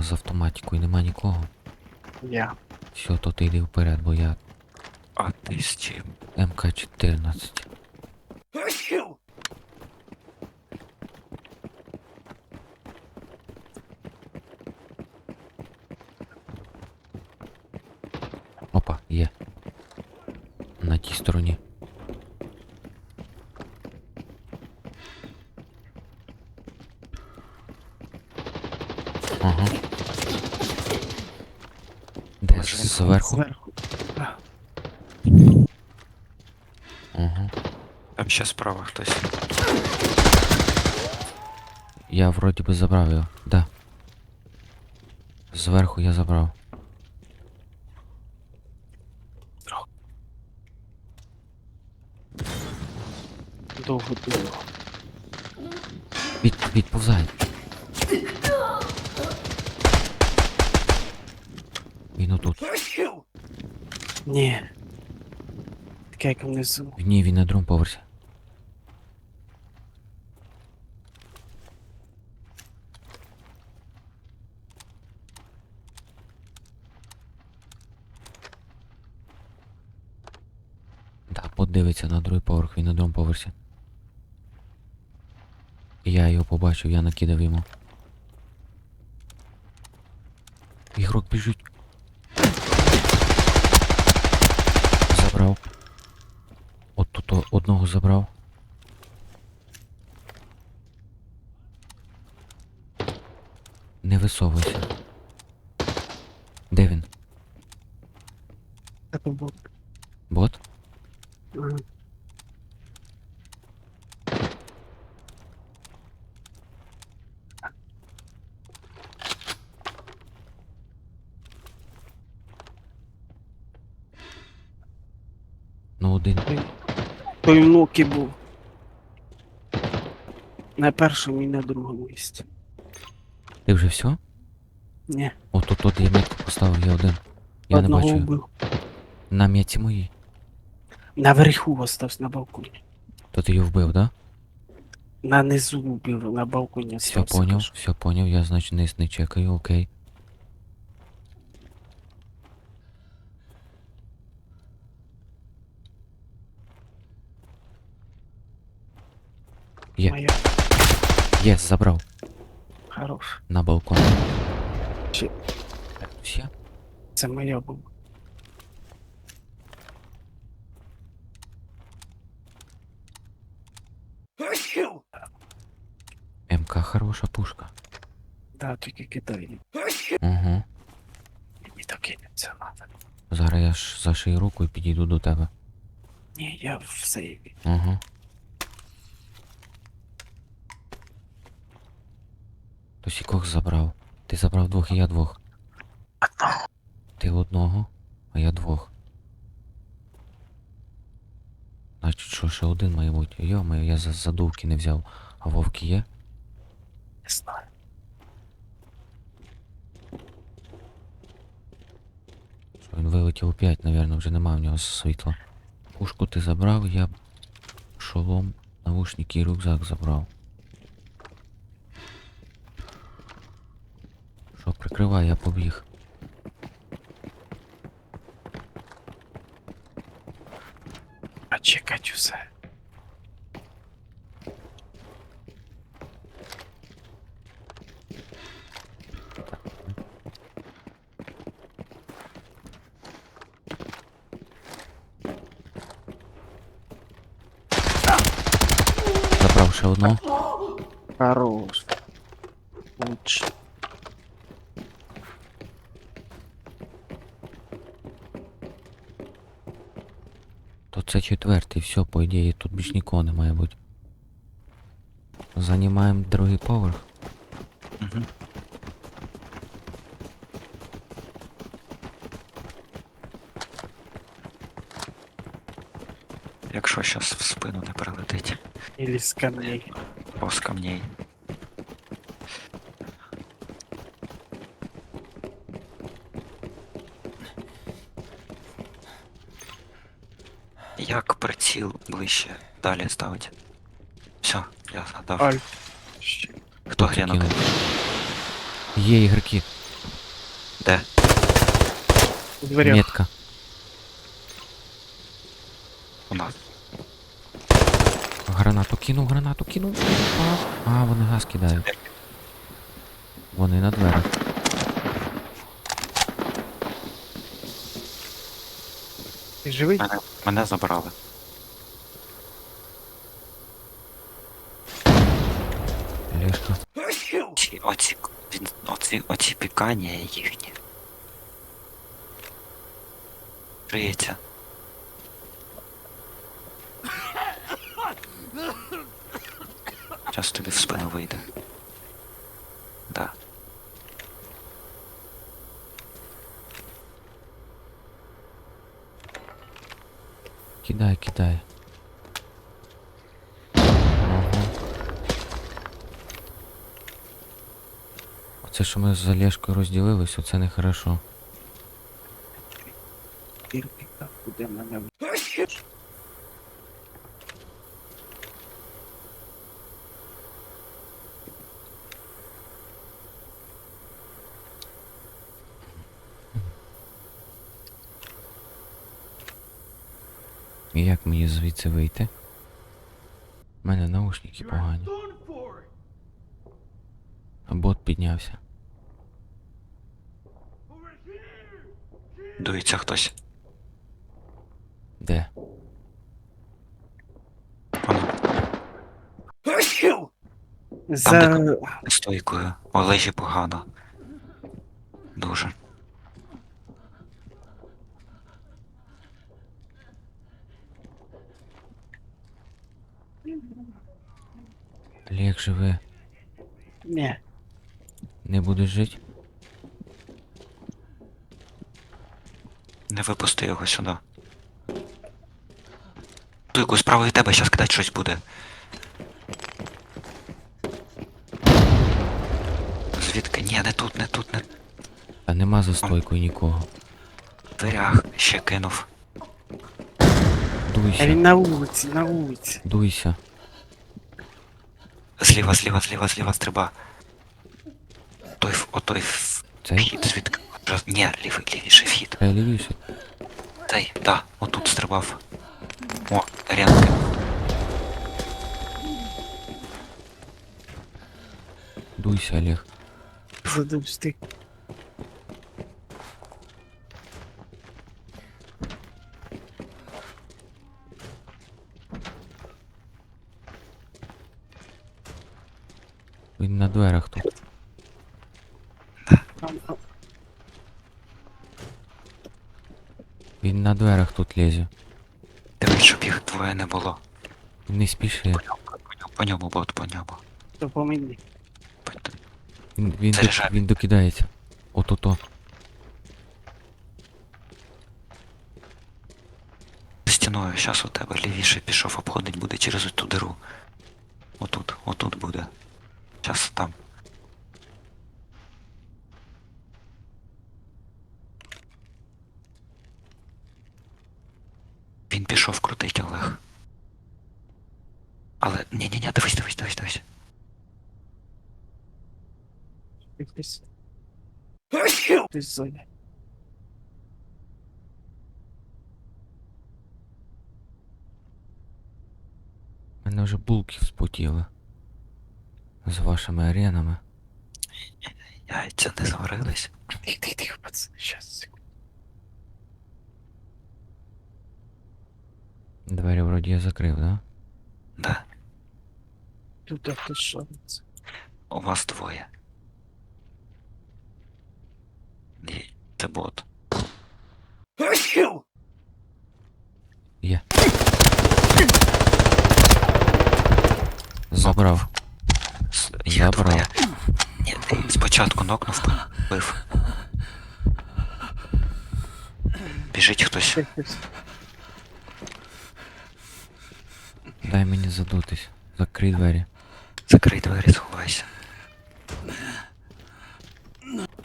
нас з автоматикою нема нікого. Я. Все, то ти йди вперед, бо я А ти з чим? МК-14. Опа, є. На тій стороні. Ага. Де Може, він зверху? Зверху. Ага. Там ще справа хтось. Я вроді би забрав його. Да. Зверху я забрав. Довго було. Від, відповзай. Він отут. Ні. Таке як внизу. Ні, він на другому поверсі. Да, подивиться на другий поверх, він на другому поверсі. Я його побачив, я накидав йому. Ігрок біжить. Забрав. От тут одного забрав. Не висовуйся. Де він? Це був. Бот? Ага. Ну один. Той внуки був. На першому і на другому місці. Ти вже все? Ні. От тут от я метку поставив, я один. Я одного не бачу. вбив. На м'яці мої. Наверху остався на балконі. То ти його вбив, да? На низу вбив, на балконі Все остався. поняв, кажу. все поняв, я значить низ не чекаю, окей. Є, Моя. є, забрав. Хорош. На балкон. Чи- Все? Це моя була. МК хороша пушка. Да, тільки кидай. Угу. Мені то кинеться надо. Зараз я ж зашию руку і підійду до тебе. Ні, я в сейві. Угу. То сікох забрав. Ти забрав двох і я двох. Одного. Ти одного, а я двох. Значить, що ще один має бути. Йо-моє, я за задувки не взяв. А вовки є? Не знаю. Що він вилетів опять, напевно, вже нема в нього світла. Пушку ти забрав, я шолом, навушники і рюкзак забрав. Що, прикривай, я побіг. А чекать усе. Забрав ще одного. Це четвертий, все, по ідеї, тут більш нікого не має бути. Занімаємо другий поверх. Угу. Якщо щас в спину не прилетить. Или з камней. О, з камней. Як приціл ближче далі ставить? Все, я згадав. Альф. Ще. Хто грянув? Є ігроки. Де? У дверях. Метка. У нас. Гранату кинув, гранату кинув. А, а вони газ кидають. Вони на дверях. Ти живий? Мене, мене забрали. Лешка. Ці, оці, він, оці, оці пікання їхні. Криється. Зараз тобі в спину вийде. Да. Кидай, кидай. Ага. Оце, що ми з Олешкою розділились, оце нехорошо. Кирпіка, куди мене І як мені звідси вийти? У мене наушники погані. А бот піднявся. Дується хтось. Де? За... стойкою. Олежі погано. Дуже. Живе. Ні. Не будеш жити? Не випусти його сюди. Туйку, справа від тебе, щас кидать щось буде. Звідки? Ні, не тут, не тут, не в А нема за стойкою нікого. дверях. Ще кинув. А Дуйся, він на вулиці, на вулиці. дуйся. Зліва, зліва, зліва, зліва, стриба. Той, в- отой в- Цей? вхід, звідки. Вже- Ні, лівий, лівіший вхід. Треба лівіше. Цей, да, отут стрибав. О, рянки. Дуйся, Олег. Задовсти. Він на дверях тут. Він на дверях тут лізе. Дивись, щоб їх двоє не було. Не спіши. По ньому, по ньому, по ньому, бот, по ньому. Він, він, док- Заряджай. він докидається. Ото-то. За стіною зараз у тебе лівіше пішов, обходить буде через ту диру. Отут, отут буде. Зараз там. Він пішов крутить Олег. Але ні-ні-ні, дивись, дивись, дивись, дивись. Якийсь. Ти зоня. мене вже булки вспотіли. З вашими аренами. Яйця не зварились. Тихо, тихо, щас. Двері вроді я закрив, да? Да, Тут хтось шовиться. у вас двоє. Ні, Це бот. Є. Забрав. Їх Забрав. двоє. Ні, ти спочатку нокнув, бив. Біжить хтось. Дай мені задутись. Закрий двері. Закрий двері, сховайся.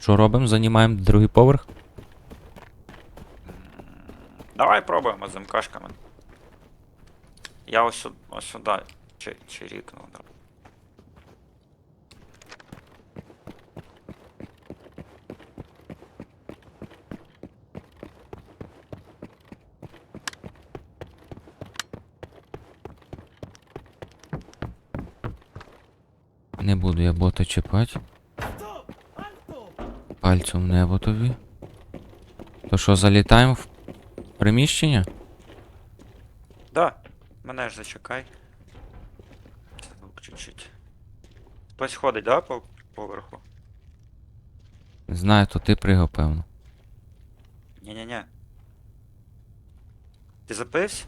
Що робимо? Занімаємо другий поверх? Давай пробуємо з МКшками. Я ось, сю- ось сюди чи, чирікнув. Не буду я бота чіпати. Пальцем небо тобі. То що, залітаємо в приміщення? Да, мене ж зачекай. Чуть-чуть. Хтось ходить, да, по поверху? Не знаю, то ти пригав, певно. Ні-ні-ні. Ти запився?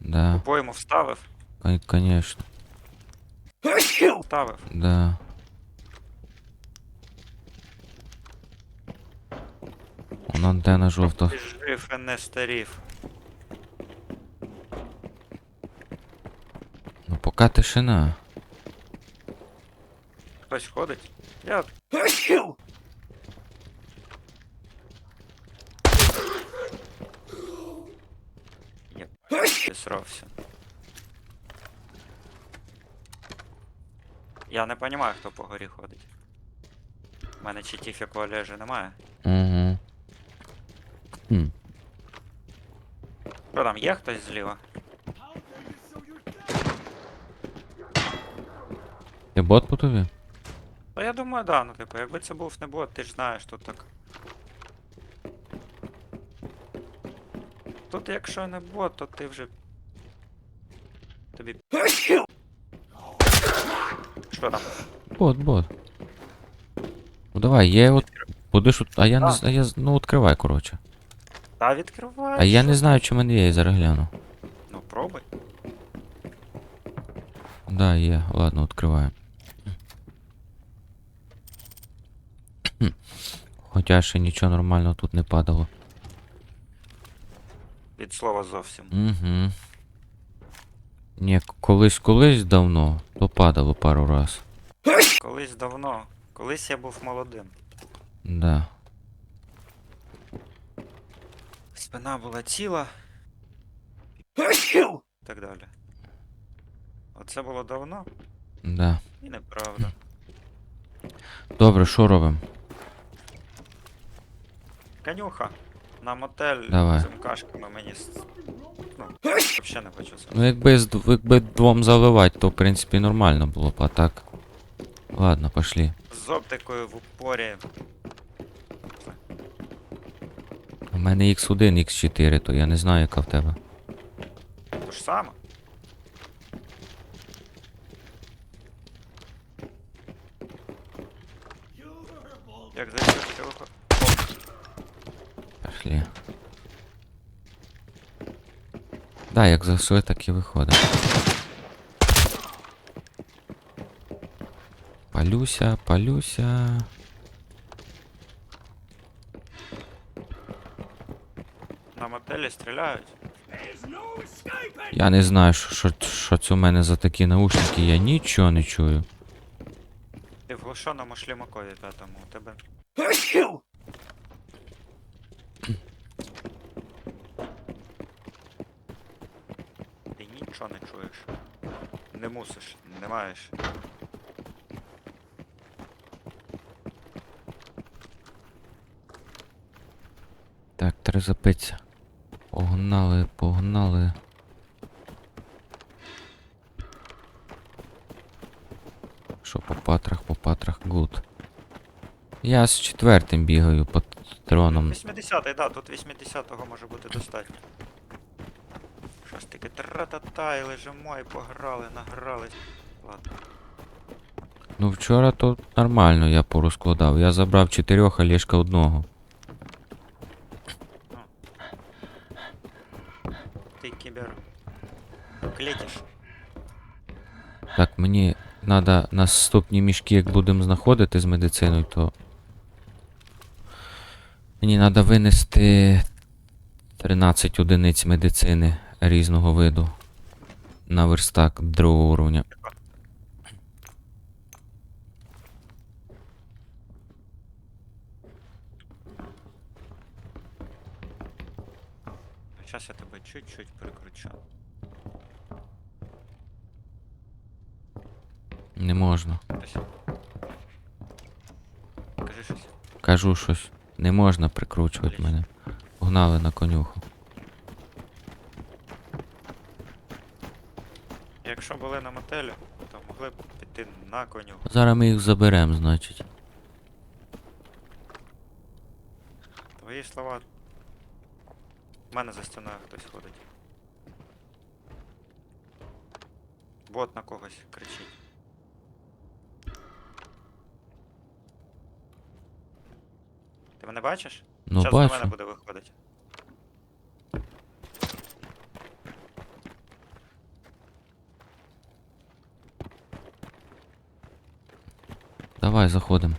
Да, Пойму вставив? кон- конечно. Вставив. Да. Вон антенна жовта. Ти жив і не старів. Ну поки тишина. Хтось ходить? Я Я срався. Я не розумію, хто по горі ходить. У мене читів як у Олежі немає. Угу. Хм. Що там, є хтось зліва? Ти бот по тобі? Ну я думаю, да, ну типу, якби це був не бот, ти ж знаєш, тут так. Тут якщо не бот, то ти вже. Тобі. Що там? Бот, бот. Ну давай, я будеш. от- А я не А. знаю. Я... з- Ну відкривай, коротше. Та відкривай. А я що не знаю, чи в мене є, я зараз гляну. Ну пробуй. Да, є. Ладно, відкриваю. Хм. Хоча ще нічого нормального тут не падало. Від слова зовсім. Угу. Ні, колись колись давно, то падало пару раз. Колись давно. Колись я був молодим. Да. Спина була ціла. І так далі. Оце було давно Да. і неправда. Добре, що робимо? Конюха. На мотель Давай. з МКшками мені. Ну, взагалі не хочу це. Ну якби, з якби двом заливати, то в принципі нормально було б, а так. Ладно, пошли. З оптикою в упорі. У мене X1, X4, то я не знаю, яка в тебе. То ж саме. Як зайшов, ти виходить. Пошли. Да, як засує, так і виходить. Палюся, палюся. На мотелі стріляють. Я не знаю, що, що, що це у мене за такі наушники, я нічого не чую. Ти в глушеному шлімакові п'ятому. У тебе. Нічого не чуєш. Не мусиш, не маєш. Так, треба запитися. Погнали, погнали. Що по патрах, по патрах, гуд. Я з четвертим бігаю по троном. 80-й, да, тут 80-го може бути достатньо. Ж таке тра-та-та, і лежимо і пограли, награлись. Ладно. Ну вчора то нормально я порозкладав. Я забрав чотирьох, а Лєшка одного. Ти кібер. Клетиш. Так, мені треба наступні мішки, як будемо знаходити з медициною, то. Мені треба винести 13 одиниць медицини різного виду на верстак другого уровня. Зараз я тебе чуть-чуть прикручу. Не можна. Кажи щось. Кажу щось. Не можна прикручувати мене. Погнали на конюху. Якщо були на мотелі, то могли б піти на коню. Зараз ми їх заберемо, значить. Твої слова. У мене за стіною хтось ходить. Бот на когось кричить. Ти мене бачиш? Ну Зараз на мене буде виходити. Давай, заходимо.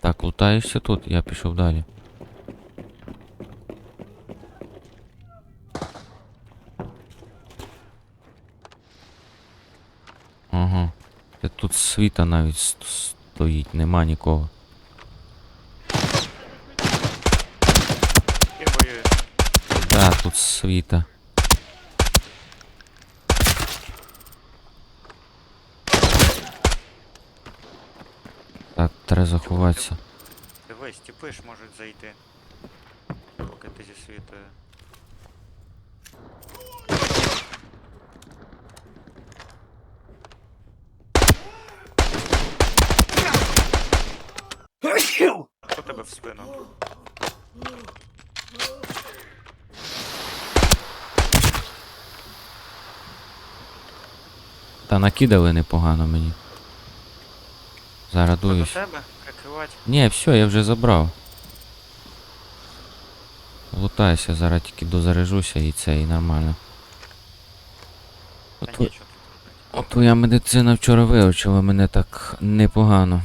Так, лутаєшся тут, я пішов далі. Ага. Тут світа навіть стоїть, нема нікого. Да, тут світа. Так, треба заховатися. Дивись, тіпи ж можуть зайти. Поки ти зі світою. Хто тебе в спину? Та накидали непогано мені. Хто до тебе? Прикривати? Ні, все, я вже забрав. Лутайся, зараз тільки дозаряжуся і це, і нормально. Та От, нічого от твоя медицина вчора вивчила мене так непогано.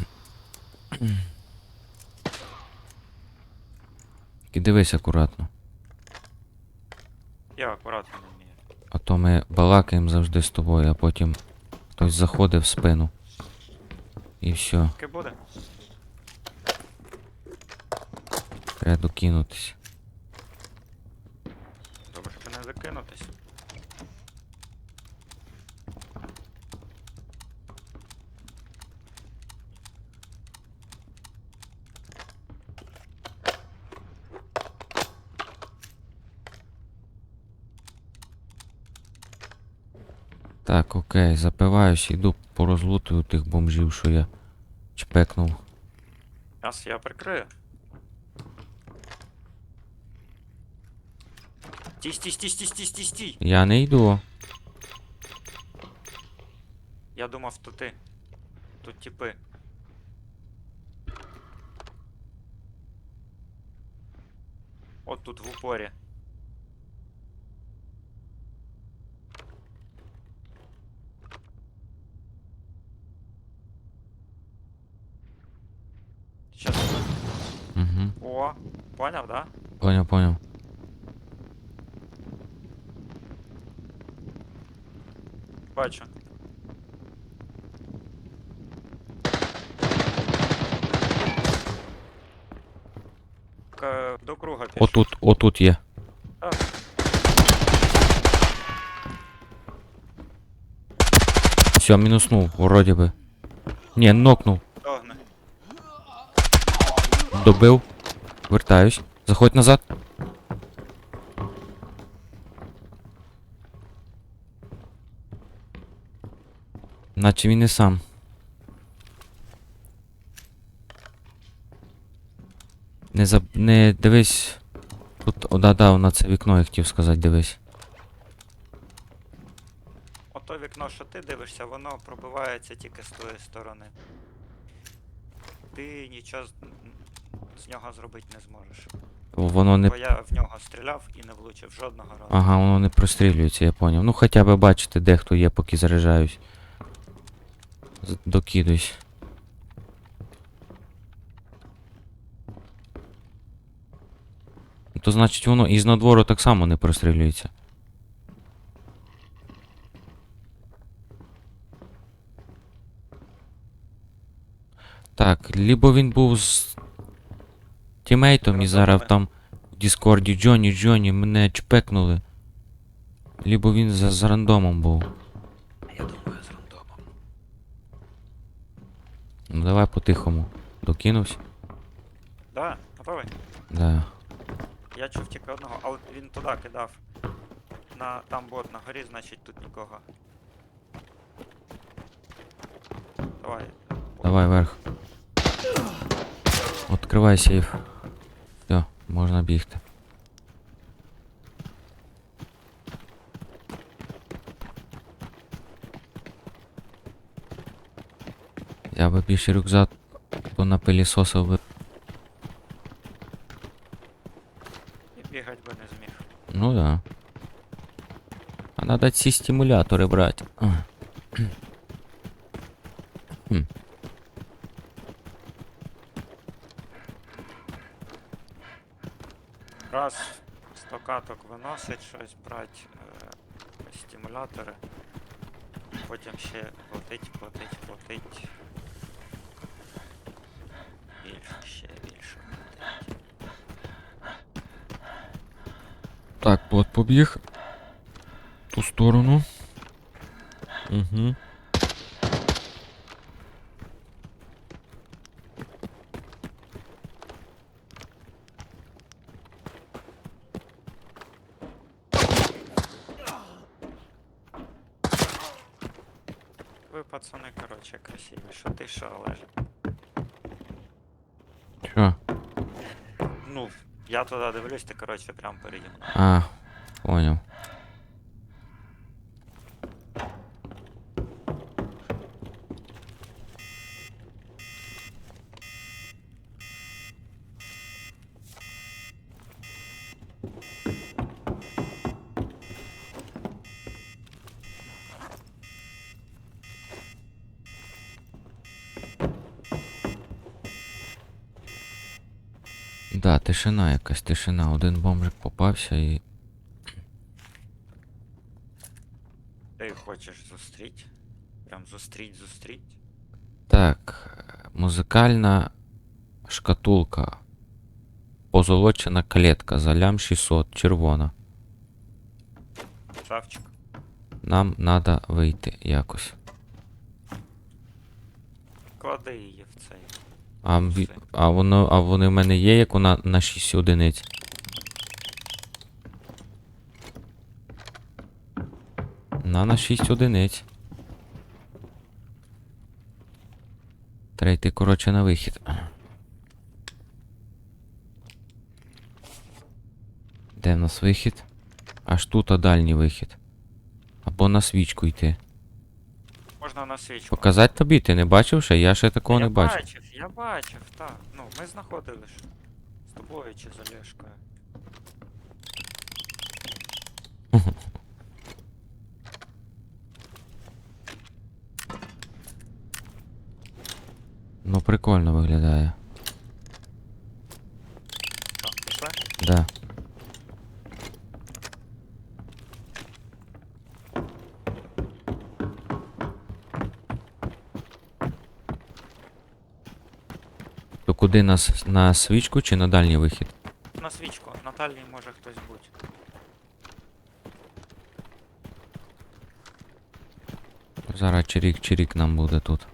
Тільки дивись акуратно. Я акуратно не вмію. А то ми балакаємо завжди з тобою, а потім хтось заходить в спину. І все, Таке буде? Треба докинутись. Добре, щоб не закинутись. Так, окей, запиваюсь, іду порозлутую тих бомжів, що я чпекнув. Зараз я прикрию. Стій, стій, стій, стій, стій, стій, стій. Я не йду. Я думав, то ти. Тут типи. От тут в упорі. Сейчас. Угу. О, поняв, да? Понял, понял. Бачу. К... До круга пішов. Отут, отут є. Так. Все, мінуснув, вроді би. Ні, нокнув. Догни. Добив. Вертаюсь. Заходь назад. Наче він і сам. Не заб... Не дивись. Тут, о, да, да, на це вікно я хотів сказати, дивись. Ото вікно, що ти дивишся, воно пробивається тільки з твоєї сторони. Ти нічого з, з нього зробити не зможеш. Воно не. Бо я в нього стріляв і не влучив жодного разу. Ага, воно не прострілюється, я поняв. Ну хоча б бачите, де хто є, поки заряджаюсь. Докидуюсь. То значить воно із надвору так само не прострілюється. Так, либо він був з тімейтом і зараз там в Діскорді Джоні, Джоні, мене чпекнули. Либо він за, з рандомом був. Я думаю, з рандомом. Ну давай по-тихому. Докинувся? Да, готовий? Да. Я чув тільки одного, але він туди кидав. на там бот на горі, значить тут нікого. Давай. Давай вверх. Откривай сейф. Все, можна бігти. Я би більше рюкзак то напилісосив би. І би не зміг. Ну да. А надо ці стимулятори брати. Хм. Раз сто каток виносить щось, брать е, стимулятори. Потім ще платить, платить, платить. Більше, ще більше платить. Так, бот побіг. Ту сторону. Угу. Ви пацани, короче, красиві. Що ти, що Олеже? Що? Ну, я туди дивлюсь, ти, короче, прям переді мною. А, Да, тишина якась, тишина. Один бомжик попався і. Ти хочеш зустріть? Прям зустріть, зустріть. Так, музикальна шкатулка. Позолочена клетка за лям 600, червона. Шавчик. Нам надо вийти якось. Клади її в цей. А, ві- а, воно, а вони в мене є, як вона на 6 одиниць. На на 6 одиниць. Треба коротше, на вихід. Де в нас вихід? Аж тут а дальній вихід. Або на свічку йти. Свічку. Показати тобі, ти не бачив ще? Я ще такого я не бачив. бачив, я бачив, так. Ну, ми знаходили ж. З тобою чи з Олешкою. Ну прикольно виглядає. Що, пішли? Да. То куди нас на свічку чи на дальній вихід? На свічку, на Талії може хтось бути. Зараз чирік-чирік нам буде тут.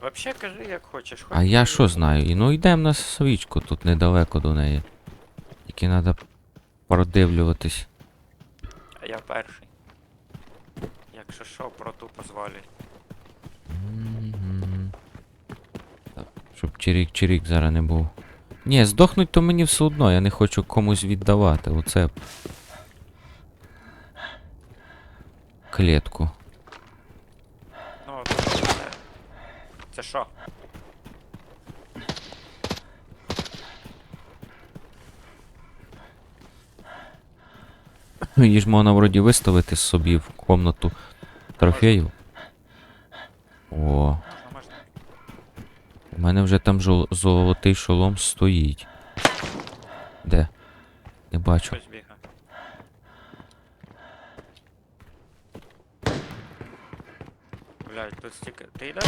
Вообще кажи як хочеш. хоч. А я що знаю? І ну йдемо на свічку, тут недалеко до неї. Тільки треба продивлюватись. А я перший. Якщо що, про ту позволі. Щоб чирік-чирік зараз не був. Ні, здохнуть то мені все одно, я не хочу комусь віддавати. Оце. Клетку. Ну, це. Це що? Її ж можна вроді виставити собі в комнату трофеїв. О, Можна, можна. у мене вже там жол- золотий шолом стоїть. Де? Не бачу. Блядь, тут стільки. Ти йдеш?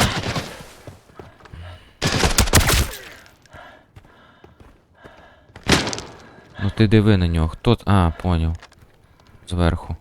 Ну ти диви на нього. Хто. А, поняв. Зверху.